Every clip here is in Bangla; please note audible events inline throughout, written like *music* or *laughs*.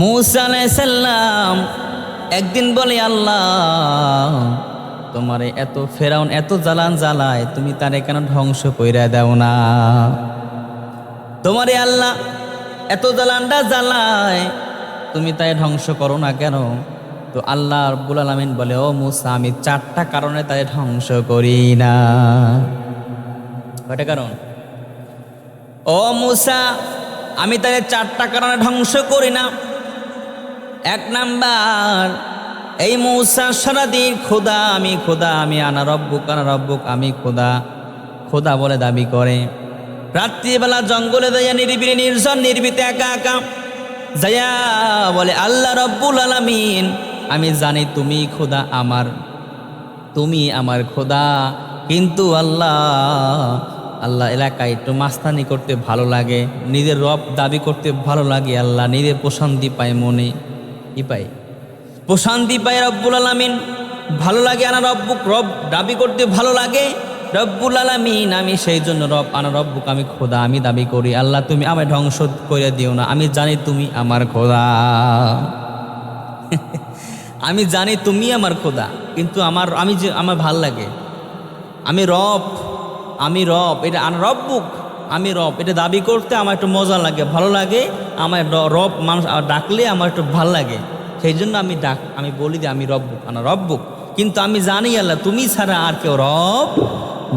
মুসা আলাইসাল্লাম একদিন বলে, আল্লাহ, তোমার এত ফেরাউন এত জ্বালান জ্বালায়, তুমি তারে কেন ধ্বংস কইরা দাও না? তোমারে আল্লাহ এত জ্বালানটা জ্বালায়, তুমি তাই ধ্বংস করো না কেন? তো আল্লাহ রব্বুল আলমিন বলে, ও মুসা, আমি চারটা কারণে তাই ধ্বংস করি না। কয়টা কারণ? ও মুসা, আমি তাদের চারটা কারণে ধ্বংস করি না। এক নাম্বার, এই মৌসা সারাদিন খোদা আমি খোদা আমি, আনা রব্বুক আনা রব্বুক, আমি খোদা খোদা বলে দাবি করে। রাত্রিবেলা জঙ্গলে যাইয়া নিরিবিলি, নির্জন নির্বিতে একা একা যাইয়া বলে, আল্লাহ রব্বুল আলামিন, আমি জানি তুমি খোদা আমার, তুমি আমার খোদা, কিন্তু আল্লাহ আল্লাহ এলাকায় একটু মাস্তানি করতে ভালো লাগে, নিজের রব দাবি করতে ভালো লাগে, আল্লাহ নিজের প্রশান্তি পায় মনে। পায় প্রশান্তি পায় রব্বুল আলামিন। ভালো লাগে আনা রব্বুক, রব দাবি করতে ভালো লাগে। রব্বুল আলামিন, আমি সেই জন্য রব আনা রব্বুক, আমি খোদা, আমি দাবি করি। আল্লাহ, তুমি আমায় ধ্বংস করে দিও না। আমি জানি তুমি আমার খোদা। *laughs* আমি জানি তুমি আমার খোদা, কিন্তু আমার, আমি যে, আমার ভালো লাগে। আমি রব আমি রব, এটা আন- রব্বুক, আমি রব, এটা দাবি করতে আমার একটু মজা লাগে, ভালো লাগে। আমার রব মানুষ ডাকলে আমার একটু ভালো লাগে। সেই জন্য আমি ডাক, আমি বলি যে আমি রব্বুক আনা রব্বুক কিন্তু আমি জানি আল্লাহ, তুমি ছাড়া আর কেউ রব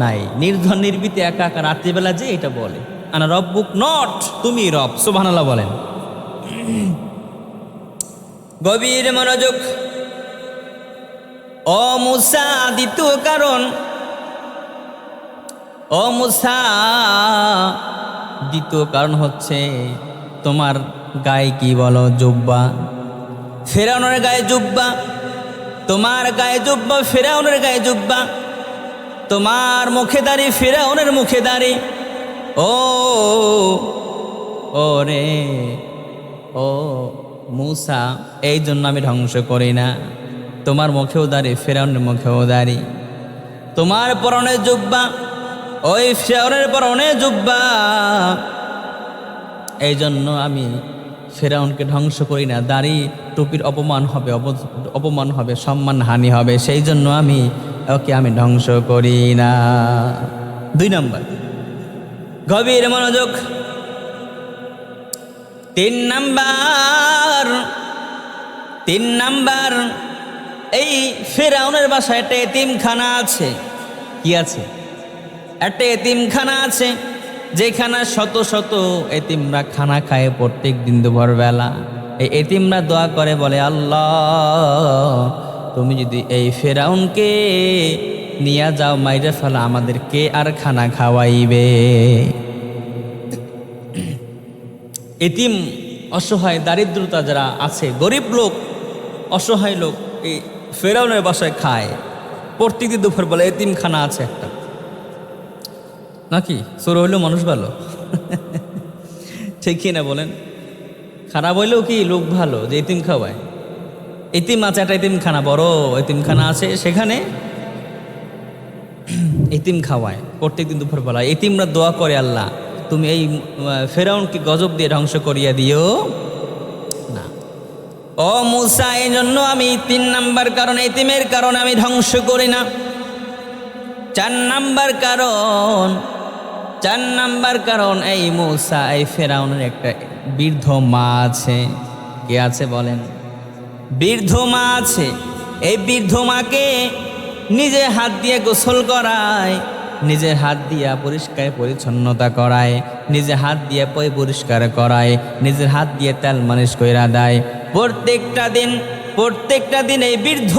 নাই। নির্ধন নির্বিতে একা একা রাত্রিবেলা যে এটা বলে, আনা রব্বুক নট তুমি রব, সুবহানাল্লাহ বলেন। গভীর মনোযোগ। ও দ্বিতীয় কারণ। ও দ্বিতীয় কারণ হচ্ছে তোমার গায়ে কি বলো, জুব্বা? ফেরাউনের গায়ে জুব্বা। তোমার গায়ে জুব্বা, ফেরাউনের গায়ে জুব্বা। তোমার মুখে দাঁড়ি, ফেরাউনের মুখে দাঁড়ি। ও ও রে ও মুসা, এই জন্য আমি ধ্বংস করি না। তোমার মুখেও দাঁড়ি, ফেরাউনের মুখেও দাঁড়ি। তোমার পরনে জুব্বা, ওই ফেরাউনের পরনে জুব্বা। এই জন্য আমি ফেরাউনকে ধ্বংস করি না। দাড়ি, টুপির অপমান হবে অপমান হবে, সম্মান হানি হবে সেই জন্য আমি ওকে আমি ধ্বংস করি না। দুই নম্বর। গভীর মনোযোগ। তিন নাম্বার। তিন নাম্বার। এই ফেরাউনের বাসায় একটা এতিমখানা আছে। কি আছে? একটা এতিমখানা আছে। যেখানে শত শত এতিমরা খানা খায় প্রত্যেক দিন দুপুর বেলা এই এতিমরা দোয়া করে, বলে, আল্লাহ, তুমি যদি এই ফেরাউনকে নিয়ে যাও, মাইরে ফেলা, আমাদের কে আর খানা খাওয়াইবে? এতিম অসহায়, দারিদ্রতা যারা আছে, গরিব লোক, অসহায় লোক, এই ফেরাউনের বাসায় খায়। প্রত্যেকদিন দুপুর বলে এতিমখানা আছে একটা। নাকি? চোর হইলেও মানুষ ভালো। ঠিক না বলেন। খারাপ হইলেও কি লোক ভালো যে এতিম খাওয়ায়? এতিম আছে একটা এতিমখানা, বড় এতিমখানা আছে, সেখানে এতিম খাওয়ায় প্রত্যেকদিন দুপুরবেলা। এতিমরা দোয়া করে আল্লাহ, তুমি এই ফেরাউনকে গজব দিয়ে ধ্বংস করিয়া দিও। না। ও মুসা এই জন্য আমি তিন নাম্বার কারণ, এতিমের কারণে আমি ধ্বংস করি না। চার নাম্বার কারণ, চার নাম্বার কারণ এই মৌসা, এই ফেরাউনের একটা বৃদ্ধ মা আছে। কে আছে বলেন? বৃদ্ধ মা আছে। এই বৃদ্ধ মাকে নিজে হাত দিয়ে গোসল করায় নিজের হাত দিয়া পরিষ্কার পরিচ্ছন্নতা করায়, নিজে হাত দিয়ে পয় পরিষ্কার করায়, নিজের হাত দিয়ে তেল মালিশ কইরা দেয়। প্রত্যেকটা দিন প্রত্যেকটা দিন এই বৃদ্ধ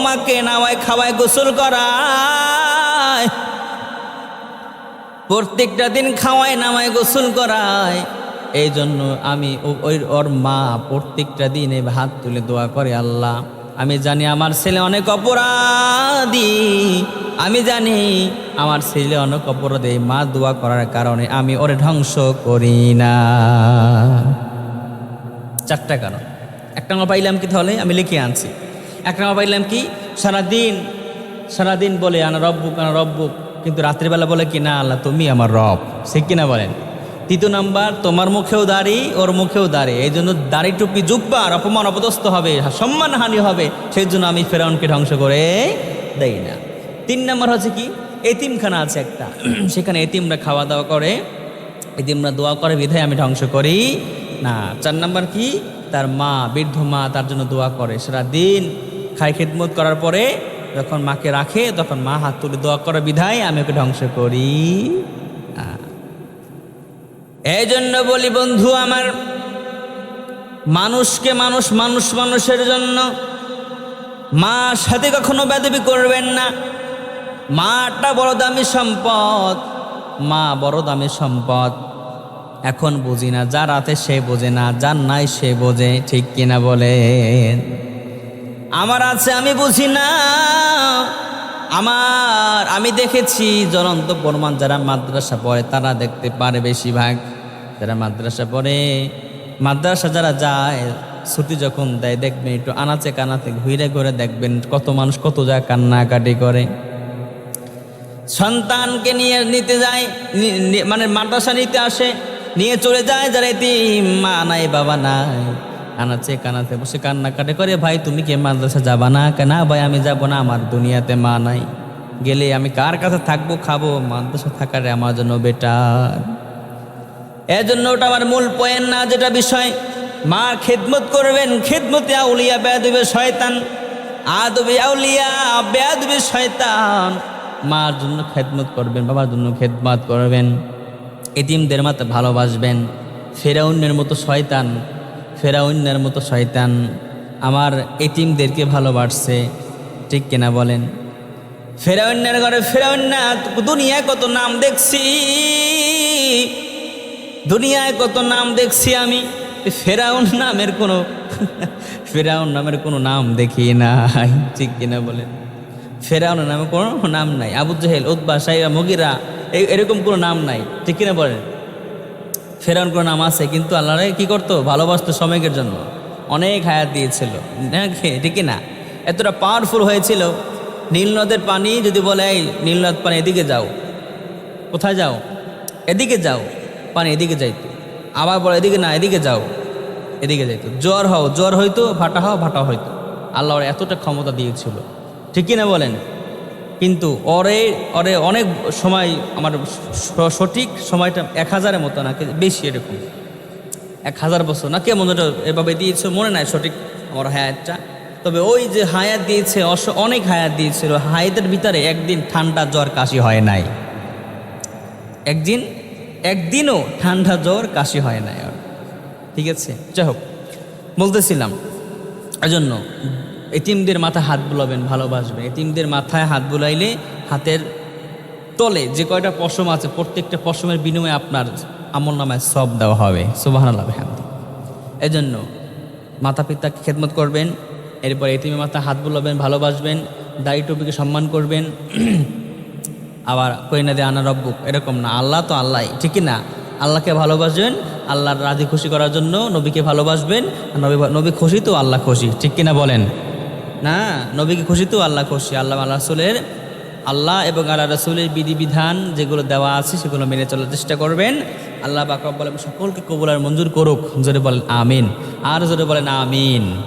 মাকে নাওয়ায় খাওয়ায়, গোসল করায়। প্রত্যেকটা দিন খাওয়ায়, নামায়, গোসল করায়। এই জন্য আমি ওই ওর মা প্রত্যেকটা দিন এই হাত তুলে দোয়া করে, আল্লাহ, আমি জানি আমার ছেলে অনেক অপরাধী। আমি জানি আমার ছেলে অনেক অপরাধী মা দোয়া করার কারণে আমি ওরে ধ্বংস করি না। চারটা কারণ। এক টাকা পাইলাম কি তাহলে? আমি লিখে আনছি। এক টাকা পাইলাম কি? সারাদিন সারাদিন বলে, আনা রব্বুক আনা রব্বুক। কিন্তু রাত্রিবেলা বলে কি, না আল্লাহ, তুমি আমার রব। সে কিনা বলেন? তৃতীয় নাম্বার, তোমার মুখেও দাড়ি, ওর মুখেও দাড়ি। এই জন্য দাড়ি টুপি জুব্বার অপমান অপদস্থ হবে, সম্মানহানি হবে। সেই জন্য আমি ফেরাউনকে ধ্বংস করে দেই না। তিন নাম্বার হচ্ছে কি, এতিমখানা আছে একটা। *clears throat* সেখানে এতিমরা খাওয়া দাওয়া করে, এতিমরা দোয়া করে, বিধায় আমি ধ্বংস করি না। চার নাম্বার কি, তার মা, বৃদ্ধ মা তার জন্য দোয়া করে। সারা দিন খাই খেদমত করার পরে যখন মাকে রাখে, তখন মা হাত তুলে দোয়া করে, বিধায় আমি ওকে ধ্বংস করি। এই জন্য বলি বন্ধু, আমার মানুষকে মানুষ মানুষ মানুষের জন্য মার সাথে কখনো বেদবি করবেন না। মাটা বড় দামি সম্পদ, মা বড় দামি সম্পদ। এখন বুঝি না যার রাতে সে বোঝে না যার নাই সে বোঝে, ঠিক কিনা বলেন? আমার আছে, আমি বুঝি না। আমার, আমি দেখেছি জ্বলন্ত প্রমাণ যারা মাদ্রাসা পড়ে, তারা দেখতে পারে বেশিরভাগ। যারা মাদ্রাসা পড়ে, মাদ্রাসা যারা যায়, ছুটি যখন দেয়, দেখবেন একটু আনাচে কানাতে ঘুরে ঘুরে দেখবেন কত মানুষ কত জায়গায় কান্নাকাটি করে। সন্তানকে নিয়ে নিতে যায় মানে মাদ্রাসা নিতে আসে, নিয়ে চলে যায়, যারা এতিম, মা নাই, বাবা নাই। কানাচ্ছে কানাতে বসে কান্নাকাটি করে ভাই, তুমি কি মাদ্রাসা যাবা না কেনা? ভাই, আমি যাব না, আমার দুনিয়াতে মা নাই। গেলে আমি কার কাছে থাকব? খাব। মাদ্রাসা থাকার আমার জন্য বেটার এর জন্য ওটা আমার মূল পয়েন্ট না, যেটা বিষয়। মার খেদমত করবেন, খেদমতে আউলিয়া, বেয়াদবে শয়তান। আদবে আউলিয়া, বেয়াদবে শয়তান। মার জন্য খেদমত করবেন, বাবার জন্য খেদমত করবেন। এতিমদের মাতে ভালোবাসবেন। ফেরাউন্নের মতো শয়তান। ফেরাউন্নের মতো শয়তান আমার এতিমদেরকে ভালোবাসছে, ঠিক কিনা বলেন? ফেরাউন্নের ঘরে ফেরাউন্না দুনিয়ায় কত নাম দেখছি। দুনিয়ায় কত নাম দেখছি আমি। ফেরাউন নামের কোনো, ফেরাউন নামের কোনো নাম দেখি নাই, ঠিক কিনা বলেন? ফেরাউন নামে কোনো নাম নাই। আবু জাহেল উদ্বা সাইবা, মগিরা এরকম কোনো নাম নাই, ঠিক কিনা বলেন? ফেরাউন কোনো নাম আছে? কিন্তু আল্লাহরে কি করতো? ভালোবাসতো শ্রমিকের জন্য। অনেক হায়াত দিয়েছিল। ঠিক না? এতটা পাওয়ারফুল হয়েছিল। নীল নদের পানি যদি বলে, এই নীল নদ পানি এদিকে যাও। কোথায় যাও? এদিকে যাও। পানি এদিকে যাইতো। আবার বলে, এদিকে না, এদিকে যাও। এদিকে যাইতো। জ্বর হও জ্বর হইতো, ভাটা হও, ভাটা হইতো। আল্লাহ ওর এতটা ক্ষমতা দিয়েছিল। ঠিক কিনা বলেন? কিন্তু অরে অরে অনেক সময় আমার সঠিক সময়টা এক হাজারের মতো না বেশি এরকম। এক হাজার বছর না, কেমন ওটা এভাবে দিয়েছে, মনে নাই সঠিক আমার হায়াতটা। তবে ওই যে হায়াত দিয়েছে অনেক হায়াত দিয়েছিল, হায়াতের ভিতরে একদিন ঠান্ডা জ্বর কাশি হয় নাই। একদিন, একদিনও ঠান্ডা জ্বর কাশি হয় নাই ঠিক আছে? যাই হোক, বলতেছিলাম। এজন্য এতিমদের মাথায় হাত বুলাবেন ভালোবাসবেন এতিমদের মাথায় হাত বুলাইলে হাতের তলে যে কয়টা পশম আছে, প্রত্যেকটা পশমের বিনিময়ে আপনার আমল নামায় সব দেওয়া হবে। সুবাহ এই জন্য মাতা পিতাকে খেদমত করবেন, এরপর এতিমের মাথায় হাত বুলাবেন, ভালোবাসবেন, দায়ী টুপিকে সম্মান করবেন, *clears throat* আবার কইনা দে আনা রব্বুক। এরকম না, আল্লাহ তো আল্লাহ ঠিকই না? আল্লাহকে ভালোবাসবেন আল্লাহর রাজি খুশি করার জন্য নবীকে ভালোবাসবেন নবী নবী খুশি তো আল্লাহ খুশি, ঠিক কিনা বলেন? না, নবীকে খুশি তো, আল্লাহ খুশি। আল্লাহ আল্লাহ রসুলের, আল্লাহ এবং আল্লাহ রসুলের বিধিবিধান যেগুলো দেওয়া আছে, সেগুলো মেনে চলার চেষ্টা করবেন। আল্লাহ বাকব বলেন সকলকে কবুল আর মঞ্জুর করুক। জোরে বলেন, আমিন। আর জোরে বলেন, আমিন।